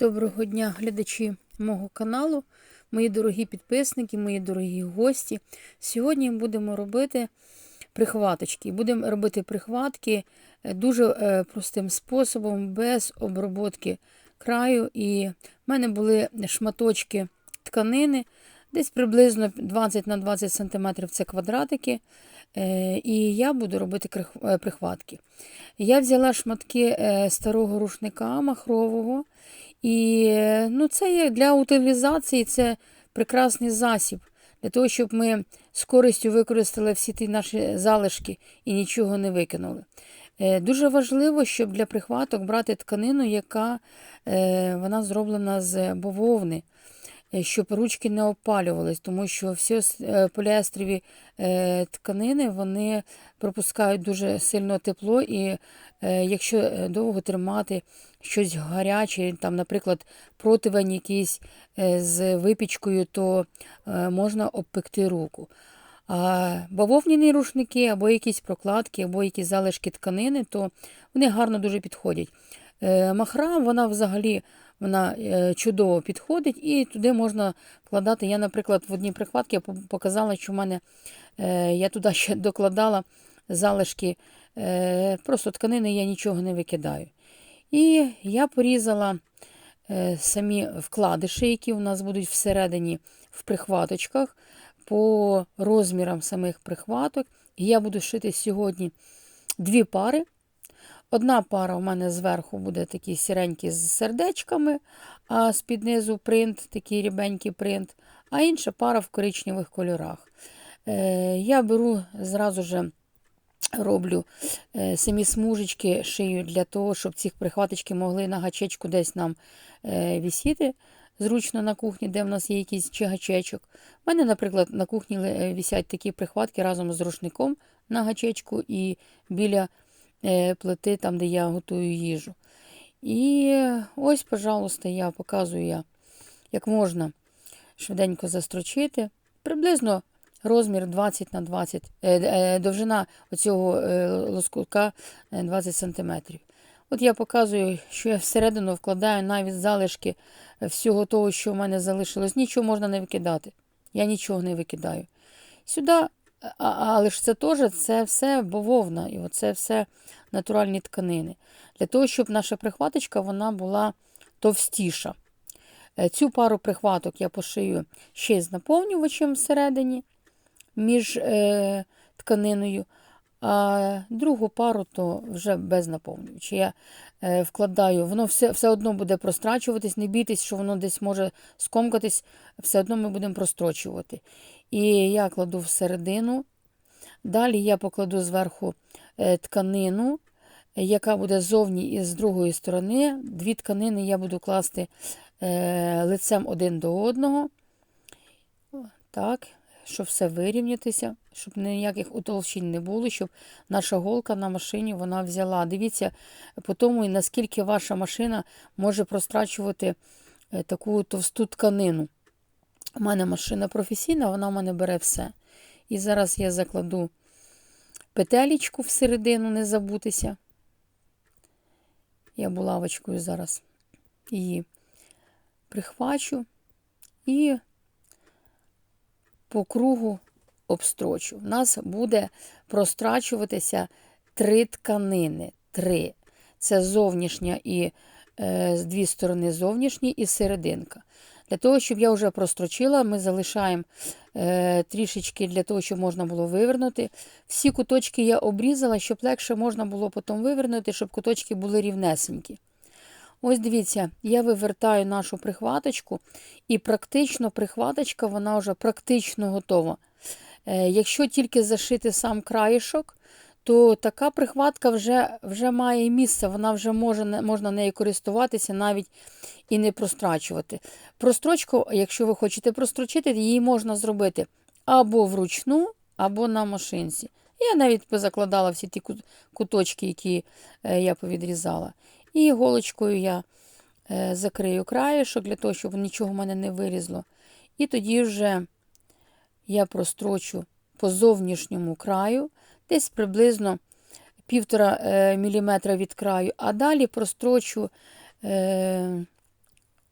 Доброго дня, глядачі мого каналу, мої дорогі підписники, мої дорогі гості. Сьогодні будемо робити прихваточки. Будемо робити прихватки е, дуже е, простим способом, без оброботки краю. І в мене були шматочки тканини, десь приблизно 20 на 20 см це квадратики. Е, І я буду робити е, прихватки. Я взяла шматки е, старого рушника махрового. І ну, це є для утилізації це прекрасний засіб. Для того, щоб ми з користю використали всі ті наші залишки і нічого не викинули. Дуже важливо, щоб для прихваток брати тканину, яка вона зроблена з бавовни, е, щоб ручки не опалювались, тому що всі е, поліестрові е, тканини вони пропускають дуже сильно тепло, і е, якщо е, довго тримати щось гаряче, там, наприклад, противень якийсь е, з випічкою, то е, можна обпекти руку. А бавовняні рушники, або якісь прокладки, або якісь залишки тканини, то вони гарно дуже підходять. Е, Махра, вона взагалі вона е, чудово підходить, і туди можна вкладати. Я, наприклад, в одній прихватці показала, що в мене е, я туди ще докладала залишки е, просто тканини, я нічого не викидаю. І я порізала самі вкладиші, які у нас будуть всередині в прихваточках, по розмірам самих прихваток. І я буду шити сьогодні дві пари. Одна пара у мене зверху буде такі сіренькі з сердечками, а з-під низу принт, такий рібенький принт, а інша пара в коричневих кольорах. Е, я беру зразу же роблю е, самі смужечки шию для того, щоб ці прихваточки могли на гачечку десь нам е, висіти зручно на кухні, де в нас є якийсь чи гачечок. У мене, наприклад, на кухні висять такі прихватки разом з рушником на гачечку і біля плити, там, де я готую їжу. І ось, пожалуйста, я показую, як можна швиденько застрочити. Приблизно розмір 20 на 20, е, е, довжина оцього е, лоскутка е, 20 см. От я показую, що я всередину вкладаю навіть залишки всього того, що в мене залишилось. Нічого можна не викидати. Я нічого не викидаю. Сюди, а, але ж це теж це все бавовна, і це все натуральні тканини. Для того, щоб наша прихваточка вона була товстіша. Е, Цю пару прихваток я пошию ще з наповнювачем всередині між е, тканиною, а другу пару то вже без наповнювача. Я е, вкладаю, воно все, все одно буде прострачуватись, не бійтесь, що воно десь може скомкатись, все одно ми будемо прострочувати. І я кладу всередину. Далі я покладу зверху е, тканину, яка буде ззовні і з другої сторони. Дві тканини я буду класти е, лицем один до одного. Так, щоб все вирівнятися, щоб ніяких утолщень не було, щоб наша голка на машині вона взяла. Дивіться по тому, наскільки ваша машина може прострачувати е, таку товсту тканину. У мене машина професійна, вона в мене бере все. І зараз я закладу петелечку всередину, не забутися. Я булавочкою зараз її прихвачу і по кругу обстрочу. У нас буде прострачуватися три тканини. Три. Це зовнішня і е, з дві сторони зовнішні і серединка. Для того, щоб я вже прострочила, ми залишаємо е, трішечки для того, щоб можна було вивернути. Всі куточки я обрізала, щоб легше можна було потім вивернути, щоб куточки були рівнесенькі. Ось дивіться, я вивертаю нашу прихваточку, і практично прихваточка вона вже практично готова. Е, якщо тільки зашити сам краєшок, то така прихватка вже вже має місце, вона вже може, можна нею користуватися навіть і не прострачувати. Прострочку, якщо ви хочете прострочити, її можна зробити або вручну, або на машинці. Я навіть позакладала всі ті куточки, які е, я повідрізала. І голочкою я е, закрию краєшок для того, щоб нічого в мене не вирізло. І тоді вже я прострочу по зовнішньому краю, десь приблизно півтора е, міліметра від краю, а далі прострочу е,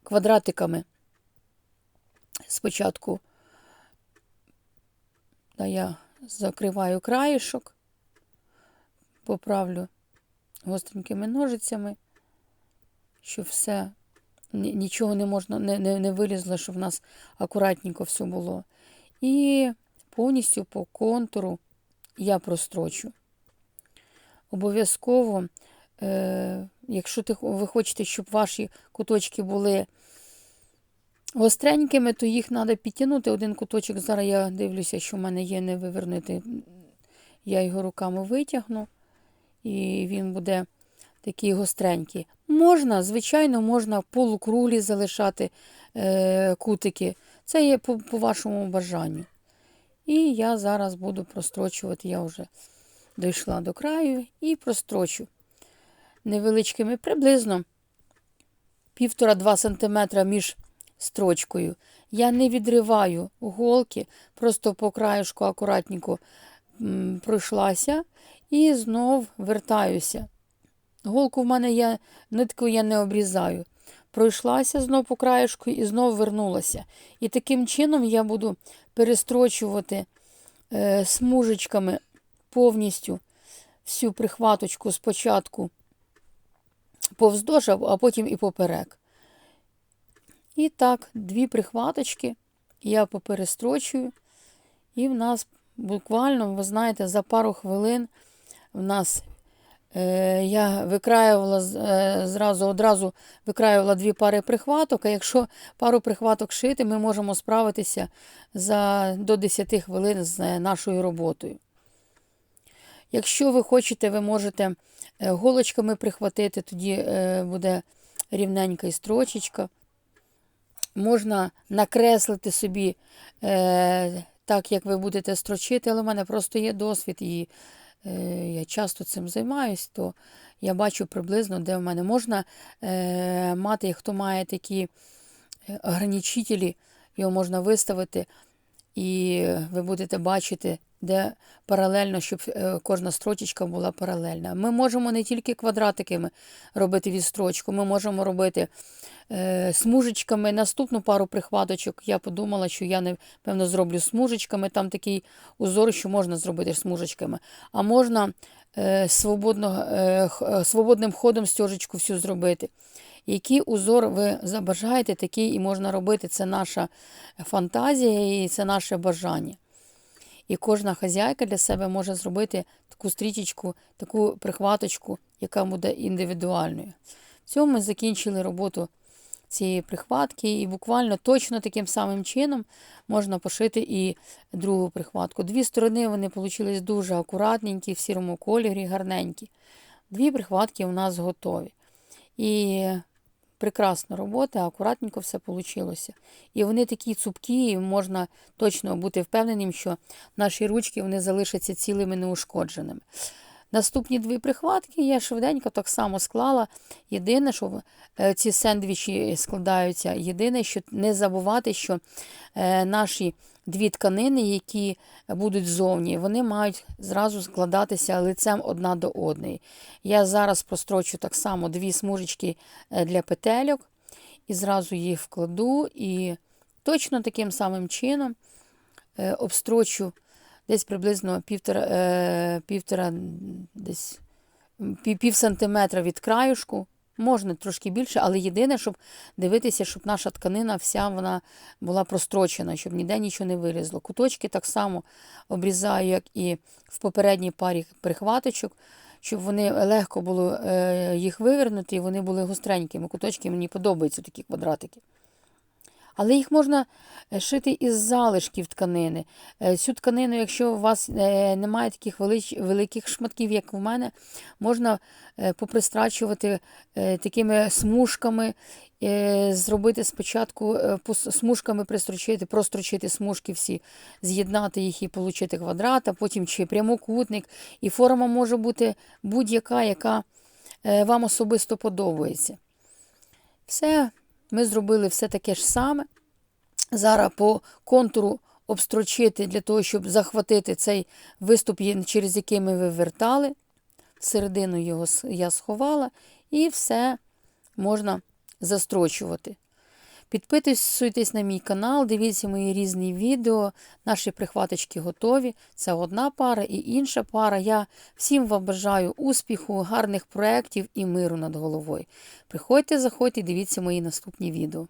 квадратиками. Спочатку я закриваю краєшок, поправлю гостренькими ножицями, щоб все, нічого не можна, не, не, не вилізло, щоб в нас акуратненько все було. І повністю по контуру я прострочу. Обов'язково, е, якщо ти, ви хочете, щоб ваші куточки були гостренькими, то їх треба підтягнути. Один куточок, зараз я дивлюся, що в мене є не вивернути. Я його руками витягну, і він буде такий гостренький. Можна, звичайно, можна полукруглі залишати е, кутики. Це є по, по вашому бажанню. І я зараз буду прострочувати, я вже дійшла до краю і прострочу невеличкими, приблизно 1,5-2 см між строчкою. Я не відриваю голки, просто по краюшку акуратненько пройшлася і знов вертаюся. Голку в мене я нитку я не обрізаю. Пройшлася знов по краєшку і знов вернулася. І таким чином я буду перестрочувати е, смужечками повністю всю прихваточку спочатку повздовж, а потім і поперек. І так, дві прихваточки я поперестрочую, і в нас буквально, ви знаєте, за пару хвилин в нас я викраювала е, зразу одразу викраювала дві пари прихваток, а якщо пару прихваток шити, ми можемо справитися за до 10 хвилин з е, нашою роботою. Якщо ви хочете, ви можете е, голочками прихватити, тоді е, буде рівненька і строчечка. Можна накреслити собі е, так, як ви будете строчити, але в мене просто є досвід, і е, я часто цим займаюсь, то я бачу приблизно, де в мене можна е, мати, хто має такі е, ограничителі, його можна виставити, і ви будете бачити, де паралельно, щоб е, кожна строчечка була паралельна. Ми можемо не тільки квадратиками робити відстрочку, ми можемо робити е, смужечками. Наступну пару прихваточок я подумала, що я напевно зроблю смужечками. Там такий узор, що можна зробити смужечками. А можна е, свободно, е, е, свободним ходом стежечку всю зробити. Який узор ви забажаєте, такий і можна робити. Це наша фантазія і це наше бажання. І кожна хазяйка для себе може зробити таку стрічечку, таку прихваточку, яка буде індивідуальною. В цьому ми закінчили роботу цієї прихватки, і буквально точно таким самим чином можна пошити і другу прихватку. Дві сторони вони вийшли дуже акуратненькі, в сірому кольорі, гарненькі. Дві прихватки у нас готові. І прекрасна робота, акуратненько все вийшло. І вони такі цупкі, і можна точно бути впевненим, що наші ручки вони залишаться цілими неушкодженими. Наступні дві прихватки я швиденько так само склала. Єдине, що е, ці сендвічі складаються. Єдине, що не забувати, що е, наші дві тканини, які будуть ззовні, вони мають зразу складатися лицем одна до одної. Я зараз прострочу так само дві смужечки е, для петельок і зразу їх вкладу і точно таким самим чином обстрочу десь приблизно півтора, е, півтора десь пів, сантиметра від краюшку. Можна трошки більше, але єдине, щоб дивитися, щоб наша тканина вся вона була прострочена, щоб ніде нічого не вилізло. Куточки так само обрізаю, як і в попередній парі прихваточок, щоб вони легко було е, їх вивернути, і вони були гостренькими. Куточки мені подобаються такі квадратики. Але їх можна е, шити із залишків тканини. Е, Цю тканину, якщо у вас е, немає таких великих шматків, як у мене, можна попристрачувати такими смужками, зробити спочатку смужками пристрочити, прострочити смужки всі, з'єднати їх і отримати квадрат, а потім чи прямокутник. І форма може бути будь-яка, яка вам особисто подобається. Все, ми зробили все таке ж саме. Зараз по контуру обстрочити для того, щоб захватити цей виступ, через який ми вивертали. Всередину його я сховала, і все можна застрочувати. Підписуйтесь на мій канал, дивіться мої різні відео. Наші прихваточки готові. Це одна пара і інша пара. Я всім вам бажаю успіху, гарних проєктів і миру над головою. Приходьте, заходьте, дивіться мої наступні відео.